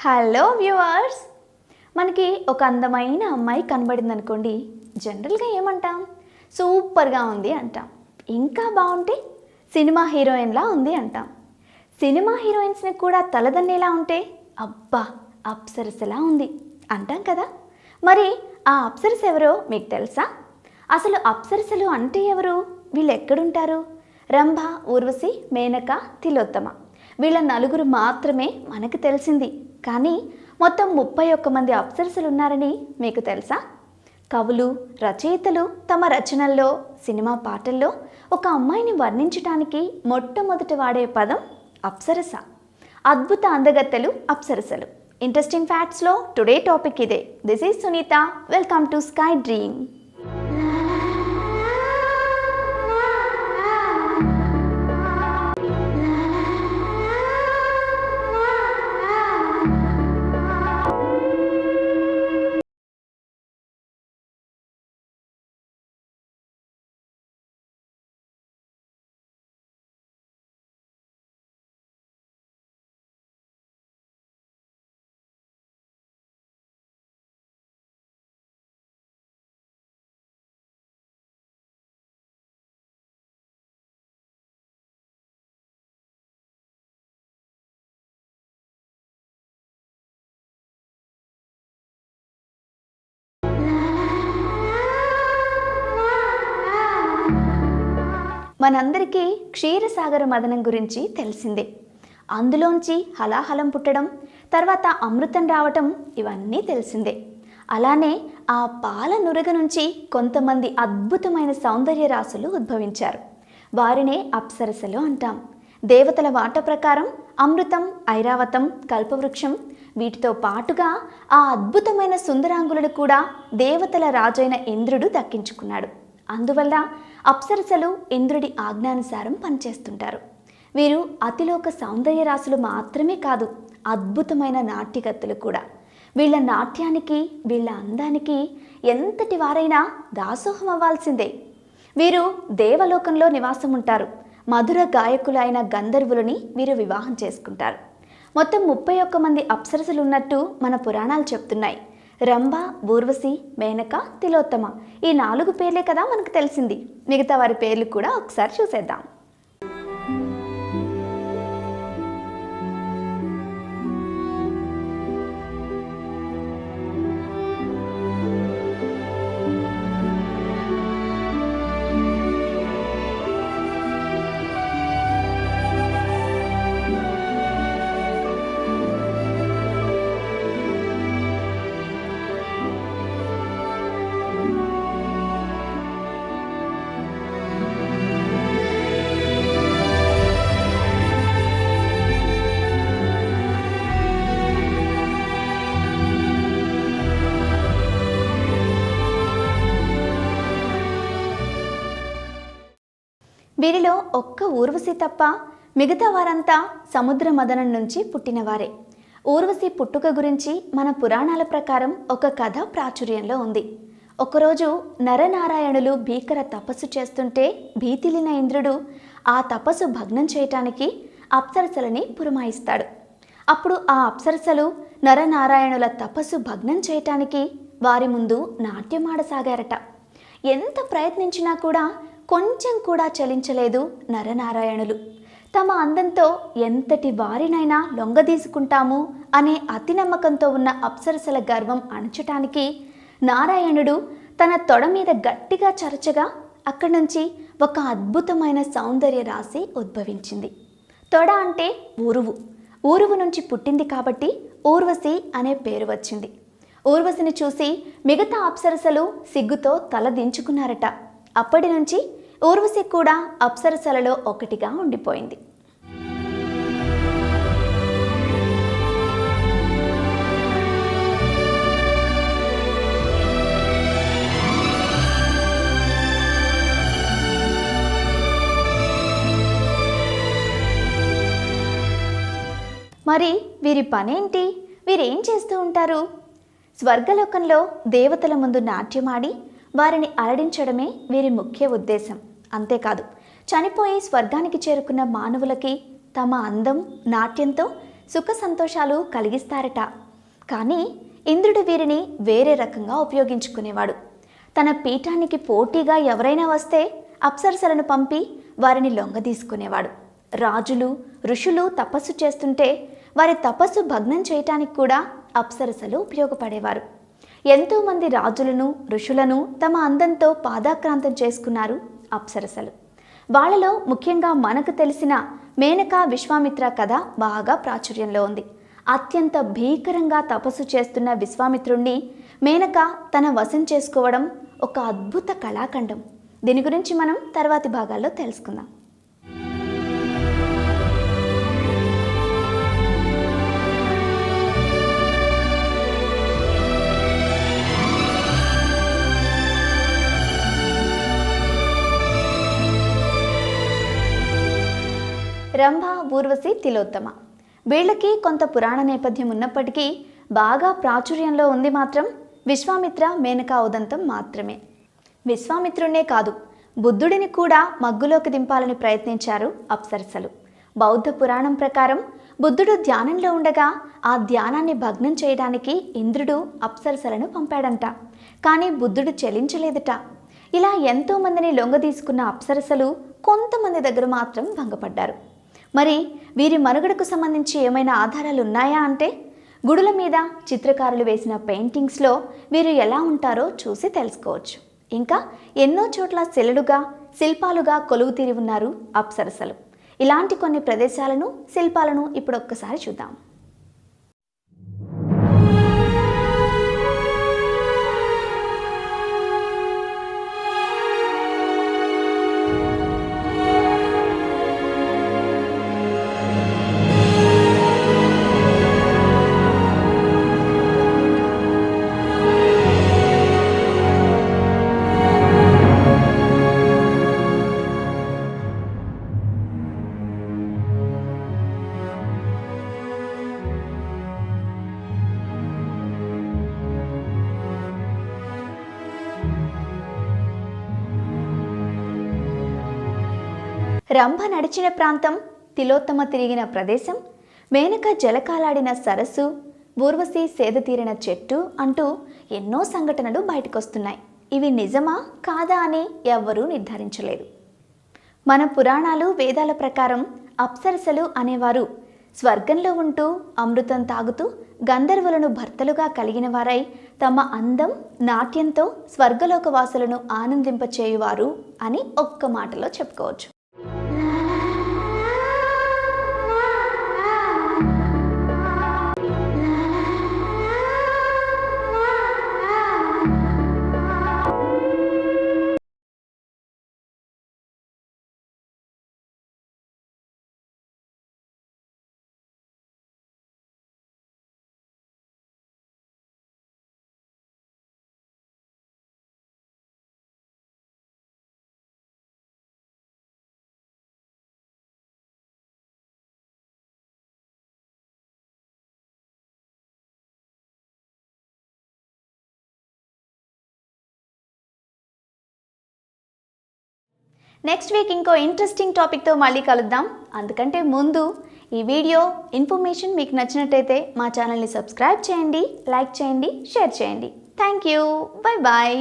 Hello viewers మనకి ఒక అందమైన అమ్మాయి కనబడింది అనుకోండి జనరల్గా ఏమంటాం? సూపర్గా ఉంది అంటాం. ఇంకా బాగుంటే సినిమా హీరోయిన్లా ఉంది అంటాం. సినిమా హీరోయిన్స్ని కూడా తలదన్నేలా ఉంటే అబ్బా అప్సరసలా ఉంది అంటాం కదా? మరి ఆ అప్సరస ఎవరో మీకు తెలుసా? అసలు అప్సరసలు అంటే ఎవరు? వీళ్ళు ఎక్కడుంటారు? రంభ ఊర్వశి మేనక తిలోత్తమ. వీళ్ళ నలుగురు మాత్రమే మనకు తెలిసింది. కానీ మొత్తం ముప్పై ఒక్క మంది అప్సరసులు ఉన్నారని మీకు తెలుసా? కవులు రచయితలు తమ రచనల్లో సినిమా పాటల్లో ఒక అమ్మాయిని వర్ణించడానికి మొట్టమొదట వాడే పదం అప్సరస. అద్భుత అందగత్తెలు అప్సరసలు. ఇంట్రెస్టింగ్ ఫ్యాక్ట్స్లో టుడే టాపిక్ ఇదే. This is Sunitha welcome to sky dream మనందరికీ క్షీరసాగర మదనం గురించి తెలిసిందే. అందులోంచి హలాహలం పుట్టడం తర్వాత అమృతం రావటం ఇవన్నీ తెలిసిందే. అలానే ఆ పాల నురగ నుంచి కొంతమంది అద్భుతమైన సౌందర్య రాసులు ఉద్భవించారు. వారినే అప్సరసలు అంటాం. దేవతల వాట ప్రకారం అమృతం ఐరావతం కల్పవృక్షం వీటితో పాటుగా ఆ అద్భుతమైన సుందరాంగులను కూడా దేవతల రాజైన ఇంద్రుడు దక్కించుకున్నాడు. అందువల్ల అప్సరసలు ఇంద్రుడి ఆజ్ఞానుసారం పనిచేస్తుంటారు. వీరు అతిలోక సౌందర్య రాసులు మాత్రమే కాదు అద్భుతమైన నాట్యకత్తులు కూడా. వీళ్ళ నాట్యానికి వీళ్ళ అందానికి ఎంతటి వారైనా దాసోహం అవ్వాల్సిందే. వీరు దేవలోకంలో నివాసం ఉంటారు. మధుర గాయకులైన గంధర్వులని వీరు వివాహం చేసుకుంటారు. మొత్తం ముప్పై ఒక్క మంది అప్సరసలు ఉన్నట్టు మన పురాణాలు చెప్తున్నాయి. రంభ ఊర్వశి మేనక తిలోత్తమ ఈ నాలుగు పేర్లే కదా మనకు తెలిసింది. మిగతా వారి పేర్లు కూడా ఒకసారి చూసేద్దాం. వీరిలో ఒక్క ఊర్వశి తప్ప మిగతా వారంతా సముద్ర మదనం నుంచి పుట్టినవారే. ఊర్వశి పుట్టుక గురించి మన పురాణాల ప్రకారం ఒక కథ ప్రాచుర్యంలో ఉంది. ఒకరోజు నరనారాయణులు భీకర తపస్సు చేస్తుంటే భీతిలిన ఇంద్రుడు ఆ తపస్సు భగ్నం చేయటానికి అప్సరసలని పురమాయిస్తాడు. అప్పుడు ఆ అప్సరసలు నరనారాయణుల తపస్సు భగ్నం చేయటానికి వారి ముందు నాట్యమాడసాగారట. ఎంత ప్రయత్నించినా కూడా కొంచెం కూడా చలించలేదు నరనారాయణులు. తమ అందంతో ఎంతటి వారినైనా లొంగదీసుకుంటాము అనే అతి నమ్మకంతో ఉన్న అప్సరసల గర్వం అణచటానికి నారాయణుడు తన తొడ మీద గట్టిగా చరచగా అక్కడి నుంచి ఒక అద్భుతమైన సౌందర్య రాశి ఉద్భవించింది. తొడ అంటే ఊరువు. ఊరువు నుంచి పుట్టింది కాబట్టి ఊర్వశి అనే పేరు వచ్చింది. ఊర్వశిని చూసి మిగతా అప్సరసలు సిగ్గుతో తల దించుకున్నారట. అప్పటి నుంచి ఊర్వశి కూడా అప్సరసలలో ఒకటిగా ఉండిపోయింది. మరి వీరి పనేంటి? వీరేం చేస్తూ ఉంటారు? స్వర్గలోకంలో దేవతల ముందు నాట్యమాడి వారిని అలడించడమే వీరి ముఖ్య ఉద్దేశం. అంతేకాదు. చనిపోయి స్వర్గానికి చేరుకున్న మానవులకి తమ అందం నాట్యంతో సుఖ సంతోషాలు కలిగిస్తారట. కానీ ఇంద్రుడు వీరిని వేరే రకంగా ఉపయోగించుకునేవాడు. తన పీఠానికి పోటీగా ఎవరైనా వస్తే అప్సరసలను పంపి వారిని లొంగదీసుకునేవాడు. రాజులు ఋషులు తపస్సు చేస్తుంటే వారి తపస్సు భగ్నం చేయటానికి కూడా అప్సరసలు ఉపయోగపడేవారు. ఎంతోమంది రాజులను ఋషులను తమ అందంతో పాదాక్రాంతం చేసుకున్నారు. అప్సరసలు. వాళ్ళలో ముఖ్యంగా మనకు తెలిసిన మేనక విశ్వామిత్ర కథ బాగా ప్రాచుర్యంలో ఉంది. అత్యంత భీకరంగా తపస్సు చేస్తున్న విశ్వామిత్రుణ్ణి మేనక తన వశం చేసుకోవడం ఒక అద్భుత కళాఖండం. దీని గురించి మనం తర్వాతి భాగాల్లో తెలుసుకుందాం. రంభ ఊర్వశి తిలోత్తమ. వీళ్ళకి కొంత పురాణ నేపథ్యం ఉన్నప్పటికీ బాగా ప్రాచుర్యంలో ఉంది మాత్రం విశ్వామిత్ర మేనకా ఉదంతం మాత్రమే. విశ్వామిత్రుణ్ణే కాదు బుద్ధుడిని కూడా మగ్గులోకి దింపాలని ప్రయత్నించారు అప్సరసలు. బౌద్ధ పురాణం ప్రకారం బుద్ధుడు ధ్యానంలో ఉండగా ఆ ధ్యానాన్ని భగ్నం చేయడానికి ఇంద్రుడు అప్సరసలను పంపాడంట. కానీ బుద్ధుడు చెలించలేదట. ఇలా ఎంతో మందిని లొంగదీసుకున్న అప్సరసలు కొంతమంది దగ్గర మాత్రం భంగపడ్డారు. మరి వీరి మనుగడకు సంబంధించి ఏమైనా ఆధారాలు ఉన్నాయా అంటే? గుడుల మీద చిత్రకారులు వేసిన పెయింటింగ్స్లో వీరు ఎలా ఉంటారో చూసి తెలుసుకోవచ్చు. ఇంకా ఎన్నో చోట్ల శిలలుగా శిల్పాలుగా కొలువు తీరి ఉన్నారు అప్సరసలు. ఇలాంటి కొన్ని ప్రదేశాలను శిల్పాలను ఇప్పుడు ఒక్కసారి చూద్దాం. రంభ నడిచిన ప్రాంతం తిలోత్తమ తిరిగిన ప్రదేశం మేనక జలకాలాడిన సరస్సు ఊర్వశి సేదతీరిన చెట్టు అంటూ ఎన్నో సంఘటనలు బయటకొస్తున్నాయి. ఇవి నిజమా కాదా అని ఎవ్వరూ నిర్ధారించలేదు. మన పురాణాలు వేదాల ప్రకారం అప్సరసలు అనేవారు స్వర్గంలో ఉంటూ అమృతం తాగుతూ గంధర్వులను భర్తలుగా కలిగిన వారై తమ అందం నాట్యంతో స్వర్గలోక వాసులను ఆనందింపచేయువారు అని ఒక్క మాటలో చెప్పుకోవచ్చు. నెక్స్ట్ వీక్ ఇంకో ఇంట్రెస్టింగ్ టాపిక్తో మళ్ళీ కలుద్దాం. అందుకంటే ముందు ఈ వీడియో ఇన్ఫర్మేషన్ మీకు నచ్చినట్టయితే మా ఛానల్ని సబ్స్క్రైబ్ చేయండి లైక్ చేయండి షేర్ చేయండి. Thank you bye bye